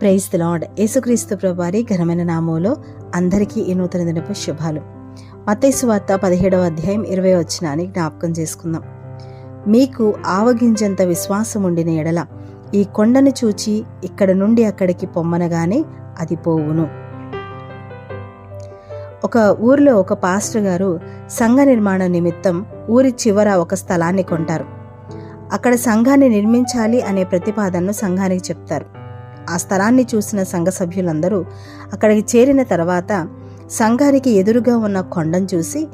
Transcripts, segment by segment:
Praise the lord. యేసుక్రీస్తు ప్రభువారి ఘనమైన నామంలో అందరికీ ఈ నూతన దినపు శుభాలు. మత్తైసు వార్త పదిహేడవ అధ్యాయం ఇరవై వచ్చినాన్ని జ్ఞాపకం చేసుకుందాం. మీకు ఆవగింజంత విశ్వాసం ఉండిన ఎడల ఈ కొండను చూచి ఇక్కడ నుండి అక్కడికి పొమ్మనగానే అది పోవును. ఒక ఊరిలో ఒక పాస్టర్ గారు సంఘ నిర్మాణం నిమిత్తం ఊరి చివర ఒక స్థలాన్ని కొంటారు. అక్కడ సంఘాన్ని నిర్మించాలి అనే ప్రతిపాదనను సంఘానికి చెప్తారు. ఆ స్థలాన్ని చూసిన సంఘ సభ్యులందరూ అక్కడికి చేరిన తర్వాత సంఘానికి ఎదురుగా ఉన్న కొండను చూసి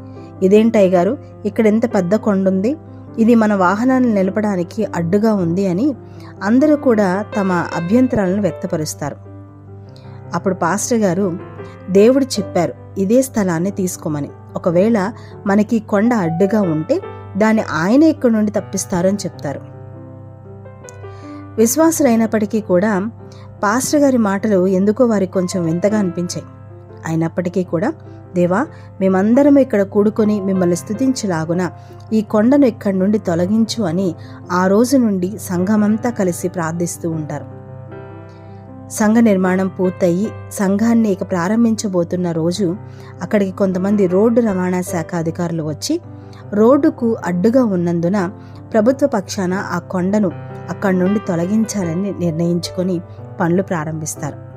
ఇదేంటయ్య గారు? ఇక్కడ ఎంత పెద్ద కొండ ఉంది. ఇది మన వాహనాన్ని నిలపడానికి అడ్డుగా ఉంది అని అందరూ కూడా తమ అభ్యంతరాలను వ్యక్తపరుస్తారు. అప్పుడు పాస్టర్ గారు దేవుడు చెప్పారు ఇదే స్థలాన్ని తీసుకోమని. ఒకవేళ మనకి కొండ అడ్డుగా ఉంటే దాన్ని ఆయన ఇక్కడి నుండి తప్పిస్తారని చెప్తారు. విశ్వాసులైనప్పటికీ కూడా పాస్టర్ గారి మాటలు ఎందుకో వారికి కొంచెం వింతగా అనిపించాయి. అయినప్పటికీ కూడా దేవా మేమందరం ఇక్కడ కూడుకొని మిమ్మల్ని స్థుతించలాగున ఈ కొండను ఇక్కడి నుండి తొలగించు అని ఆ రోజు నుండి సంఘమంతా కలిసి ప్రార్థిస్తూ ఉంటారు. సంఘ నిర్మాణం పూర్తయి సంఘాన్ని ఇక ప్రారంభించబోతున్న రోజు అక్కడికి కొంతమంది రోడ్డు రవాణా శాఖ అధికారులు వచ్చి రోడ్డుకు అడ్డుగా ఉన్నందున ప్రభుత్వ పక్షాన ఆ కొండను అక్కడి నుండి తొలగించాలని నిర్ణయించుకొని పనులు ప్రారంభిస్తారు.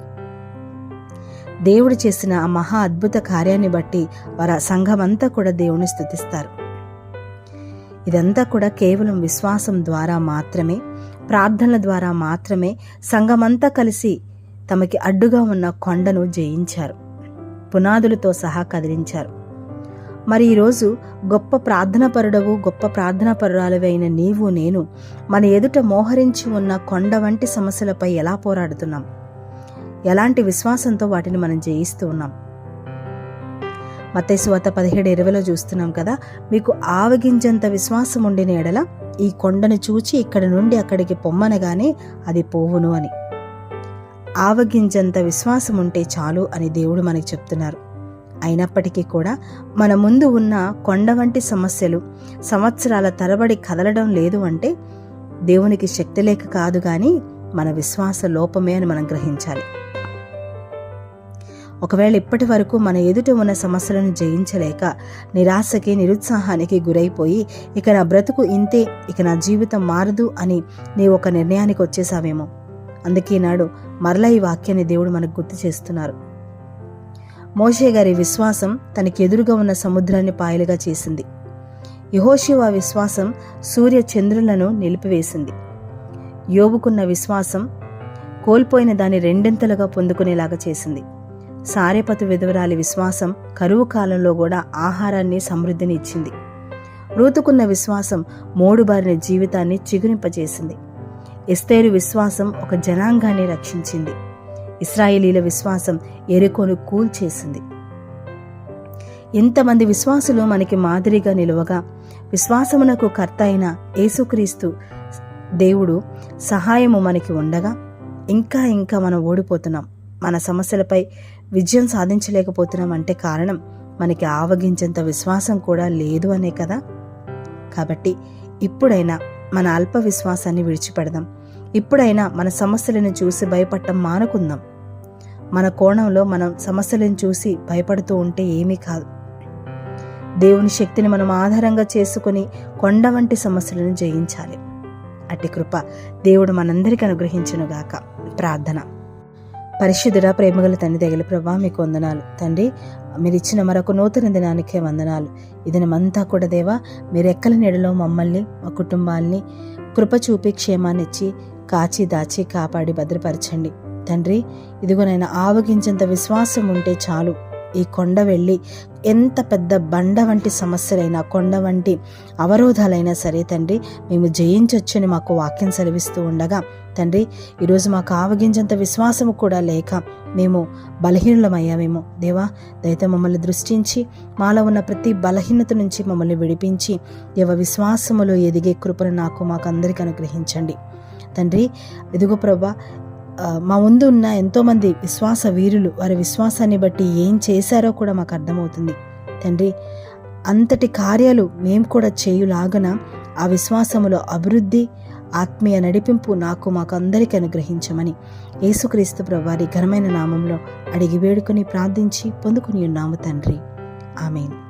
దేవుడు చేసిన ఆ మహా అద్భుత కార్యాన్ని బట్టి వారి సంఘమంతా కూడా దేవుని స్థుతిస్తారు. ఇదంతా కూడా కేవలం విశ్వాసం ద్వారా మాత్రమే ప్రార్థనల ద్వారా మాత్రమే సంఘమంతా కలిసి తమకి అడ్డుగా ఉన్న కొండను జయించారు. పునాదులతో సహా కదిలించారు. మరి ఈరోజు గొప్ప ప్రార్థన పరుడవు గొప్ప ప్రార్థన అయిన నీవు నేను మన ఎదుట మోహరించి ఉన్న కొండ వంటి సమస్యలపై ఎలా పోరాడుతున్నాం? ఎలాంటి విశ్వాసంతో వాటిని మనం జయిస్తూ ఉన్నాం? మత్తైసువాత పదిహేడు ఇరవైలో చూస్తున్నాం కదా మీకు ఆవగింజంత విశ్వాసం ఉండిన ఎడల ఈ కొండను చూచి ఇక్కడి నుండి అక్కడికి పొమ్మనగానే అది పోవును అని. ఆవగింజంత విశ్వాసం ఉంటే చాలు అని దేవుడు మనకి చెప్తున్నారు. అయినప్పటికీ కూడా మన ముందు ఉన్న కొండ వంటి సమస్యలు సంవత్సరాల తరబడి కదలడం లేదు అంటే దేవునికి శక్తి లేక కాదు కానీ మన విశ్వాస లోపమే అని మనం గ్రహించాలి. ఒకవేళ ఇప్పటి వరకు మన ఎదుట ఉన్న సమస్యలను జయించలేక నిరాశకి నిరుత్సాహానికి గురైపోయి ఇక నా బ్రతుకు ఇంతే ఇక నా జీవితం మారదు అని నీ ఒక నిర్ణయానికి వచ్చేసావేమో. అందుకే నాడు మరలా ఈ వాక్యాన్ని దేవుడు మనకు గుర్తు చేస్తున్నారు. మోషే గారి విశ్వాసం తనకెదురుగా ఉన్న సముద్రాన్ని పాయలుగా చేసింది. యహోశివ విశ్వాసం సూర్య చంద్రులను నిలిపివేసింది. యోబుకున్న విశ్వాసం కోల్పోయిన దాన్ని రెండింతలుగా పొందుకునేలాగా చేసింది. సారేపతు విధవరాలి విశ్వాసం కరువు కాలంలో కూడా ఆహారాన్ని సమృద్ధిని ఇచ్చింది. రూతుకున్న విశ్వాసం మోడుబారిన జీవితాన్ని చిగురింపజేసింది. ఎస్తేరు విశ్వాసం ఒక జనాంగాన్ని రక్షించింది. ఇస్రాయేలీల విశ్వాసం ఎరుకోను కూల్చేసింది. ఇంతమంది విశ్వాసులు మనకి మాదిరిగా నిలువగా విశ్వాసమునకు కర్త అయిన యేసుక్రీస్తు దేవుడు సహాయము మనకి ఉండగా ఇంకా ఇంకా మనం ఓడిపోతున్నాం. మన సమస్యలపై విజయం సాధించలేకపోతున్నాం అంటే కారణం మనకి ఆవగించేంత విశ్వాసం కూడా లేదు అనే కదా. కాబట్టి ఇప్పుడైనా మన అల్ప విశ్వాసాన్ని విడిచిపెడదాం. ఇప్పుడైనా మన సమస్యలను చూసి భయపడటం మానుకుందాం. మన కోణంలో మనం సమస్యలను చూసి భయపడుతూ ఉంటే ఏమీ కాదు. దేవుని శక్తిని మనం ఆధారంగా చేసుకుని కొండ వంటి సమస్యలను జయించాలి. అట్టి కృప దేవుడు మనందరికీ అనుగ్రహించునుగాక ప్రార్థన. పరిశుద్ధుడ ప్రేమగల తండ్రి దగ్గర ప్రభా మీకు వందనాలు. తండ్రి మీరు ఇచ్చిన మరొక నూతన దినానికే వందనాలు. ఈ దినమంతా కూడా దేవా మీరు ఎక్కల నీడలో మమ్మల్ని మా కుటుంబాల్ని కృప చూపి క్షేమాన్నిచ్చి కాచి దాచి కాపాడి భద్రపరచండి. తండ్రి ఇదిగోనైనా ఆవగించేంత విశ్వాసం ఉంటే చాలు. ఈ కొండ వెళ్ళి ఎంత పెద్ద బండ వంటి సమస్యలైనా కొండ వంటి అవరోధాలైనా సరే తండ్రి మేము జయించొచ్చని మాకు వాక్యం సెలవిస్తూ ఉండగా తండ్రి ఈరోజు మాకు ఆవగించేంత విశ్వాసము కూడా లేక మేము బలహీనులమయ్యామేమో. దేవా దయతో మమ్మల్ని దృష్టించి మాలో ఉన్న ప్రతి బలహీనత నుంచి మమ్మల్ని విడిపించి దేవ విశ్వాసములో ఎదిగే కృపను నాకు మాకు అందరికీ అనుగ్రహించండి. తండ్రి ఇదిగో ప్రభా మా ముందు ఉన్న ఎంతోమంది విశ్వాస వీరులు వారి విశ్వాసాన్ని బట్టి ఏం చేశారో కూడా మాకు అర్థమవుతుంది. తండ్రి అంతటి కార్యాలు మేము కూడా చేయులాగన ఆ విశ్వాసములో అభివృద్ధి ఆత్మీయ నడిపింపు నాకు మాకు అందరికీ అనుగ్రహించమని యేసుక్రీస్తు ప్రభువారి ఘనమైన నామంలో అడిగి వేడుకొని ప్రార్థించి పొందుకుని ఉన్నాము తండ్రి. ఆమెను.